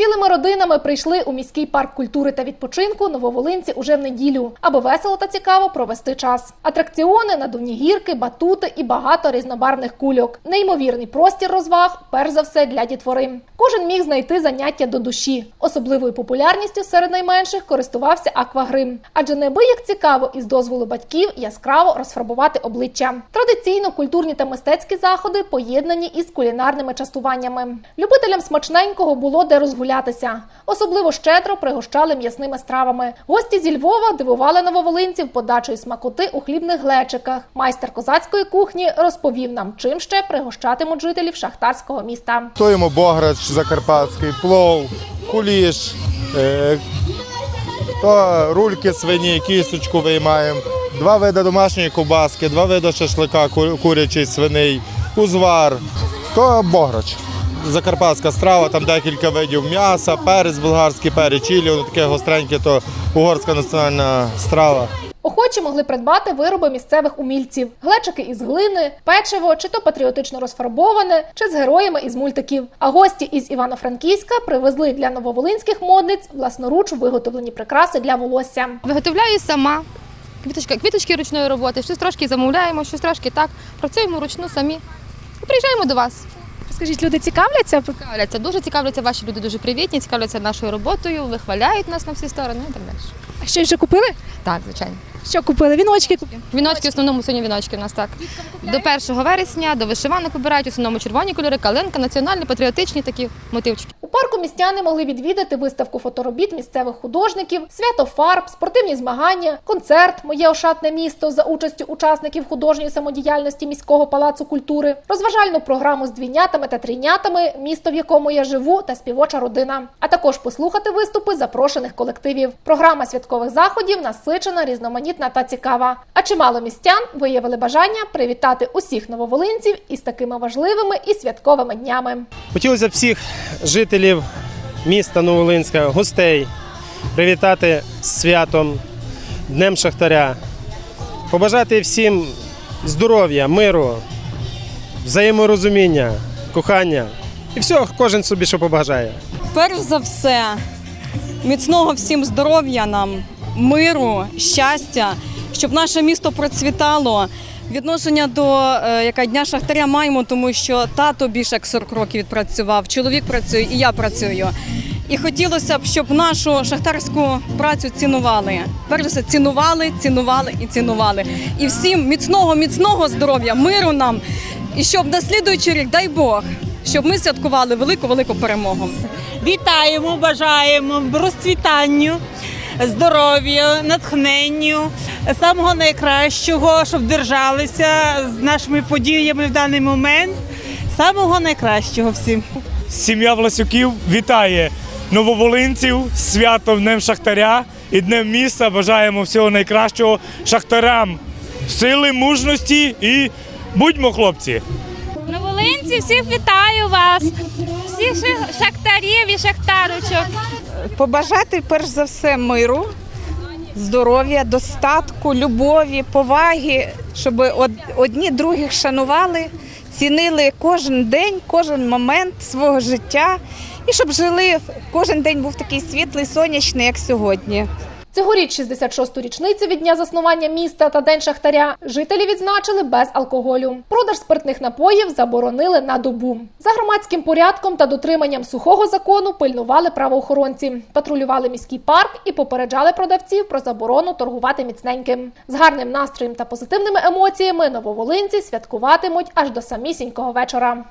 Цілими родинами прийшли у міський парк культури та відпочинку нововолинці уже в неділю, аби весело та цікаво провести час. Атракціони, надувні гірки, батути і багато різнобарвних кульок. Неймовірний простір розваг, перш за все для дітвори. Кожен міг знайти заняття до душі. Особливою популярністю серед найменших користувався аквагрим, адже неабияк цікаво із дозволу батьків яскраво розфарбувати обличчя. Традиційно культурні та мистецькі заходи поєднані із кулінарними частуваннями. Любителям смачненького було де розгулятися. Особливо щедро пригощали м'ясними стравами. Гості зі Львова дивували нововолинців подачею смакоти у хлібних глечиках. Майстер козацької кухні розповів нам, чим ще пригощатимуть жителів шахтарського міста. Готуємо бограч закарпатський, плов, куліш, е, то рульки свині, кісточку виймаємо, два види домашньої ковбаски, два види шашлика, курячий, свиний, узвар, то бограч. Закарпатська страва, там декілька видів м'яса, перець, болгарський перець, чилі, воно таке гостреньке, то угорська національна страва. Охочі могли придбати вироби місцевих умільців: глечики із глини, печиво, чи то патріотично розфарбоване, чи з героями із мультиків. А гості із Івано-Франківська привезли для нововолинських модниць власноруч виготовлені прикраси для волосся. Виготовляю сама. Квіточка, квіточки ручної роботи, щось трошки замовляємо, щось трошки так. Працюємо ручну самі. Приїжджаємо до вас. Скажіть, люди цікавляться? Цікавляться, дуже цікавляться ваші люди, дуже привітні, цікавляться нашою роботою, вихваляють нас на всі сторони і так далі. А що вже купили? Так, звичайно. Що купили? Віночки купили. Віночки в основному сьогодні віночки у нас так. До 1 вересня, до вишиванок вибирають в основному червоні кольори, калинка, національні, патріотичні такі мотивчики. Парку містяни могли відвідати виставку фоторобіт місцевих художників, свято фарб, спортивні змагання, концерт Моє ошатне місто за участю учасників художньої самодіяльності міського палацу культури, розважальну програму з двійнятами та трійнятами, місто в якому я живу та співоча родина. А також послухати виступи запрошених колективів. Програма святкових заходів насичена, різноманітна та цікава. А чимало містян виявили бажання привітати усіх нововолинців із такими важливими і святковими днями. Хотілося б всіх жителів міста Новолинська, гостей привітати з святом, Днем Шахтаря, побажати всім здоров'я, миру, взаєморозуміння, кохання і всього, кожен собі що побажає. Перш за все, міцного всім здоров'я нам, миру, щастя, щоб наше місто процвітало. Відношення до е, яка дня шахтаря маємо, тому що тато більше як 40 років відпрацював, чоловік працює і я працюю. І хотілося б, щоб нашу шахтарську працю цінували. Перш за все, цінували, цінували і цінували. І всім міцного, міцного здоров'я, миру нам. І щоб на слідуючий рік, дай Бог, щоб ми святкували велику велику перемогу. Вітаємо, бажаємо розцвітанню, здоров'я, натхненню, самого найкращого, щоб держалися з нашими подіями в даний момент. Самого найкращого всім. Сім'я Власюків вітає нововолинців з святом Днем Шахтаря і Днем міста. Бажаємо всього найкращого шахтарям, сили, мужності і будьмо хлопці! Новолинці, всіх вітаю вас, всіх шахтарів і шахтарочок. побажати перш за все миру, здоров'я, достатку, любові, поваги, щоб одні других шанували, цінили кожен день, кожен момент свого життя і щоб жили кожен день був такий світлий, сонячний, як сьогодні. Цьогоріч 66-ту річницю від дня заснування міста та День Шахтаря жителі відзначили без алкоголю. Продаж спиртних напоїв заборонили на добу. За громадським порядком та дотриманням сухого закону пильнували правоохоронці, патрулювали міський парк і попереджали продавців про заборону торгувати міцненьким. З гарним настроєм та позитивними емоціями нововолинці святкуватимуть аж до самісінького вечора.